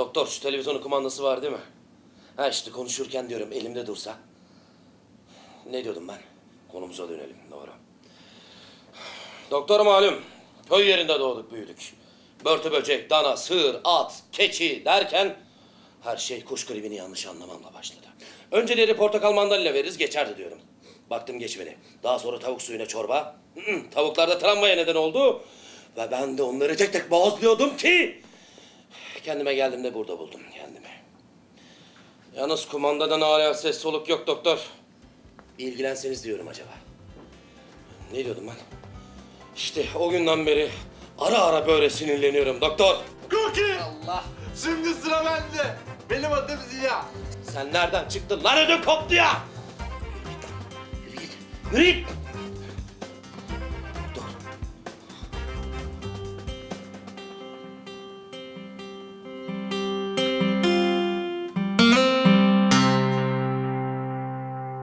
Doktor şu televizyonun kumandası var değil mi? Ha işte konuşurken diyorum elimde dursa. Ne diyordum ben? Konumuza dönelim doğru. Doktor malum köy yerinde doğduk büyüdük. Börtü böcek, dana, sığır, at, keçi derken her şey kuş gribini yanlış anlamamla başladı. Önceleri portakal mandalina veririz geçerdi diyorum. Baktım geçmedi. Daha sonra tavuk suyuna çorba. Hı hı, Tavuklar da travmaya neden oldu. Ve ben de onları tek tek boğazlıyordum ki... Kendime geldiğimde burada buldum kendimi. Yalnız kumandadan hala ses soluk yok doktor. Bir ilgilenseniz diyorum acaba. Ne diyordum ben? İşte o günden beri ara ara böyle sinirleniyorum doktor. Cookie! Allah! Şimdi sıra bende. Benim adım Ziya. Sen nereden çıktın lan ödüm koptu ya! Yürü git yürü git. Yürü git!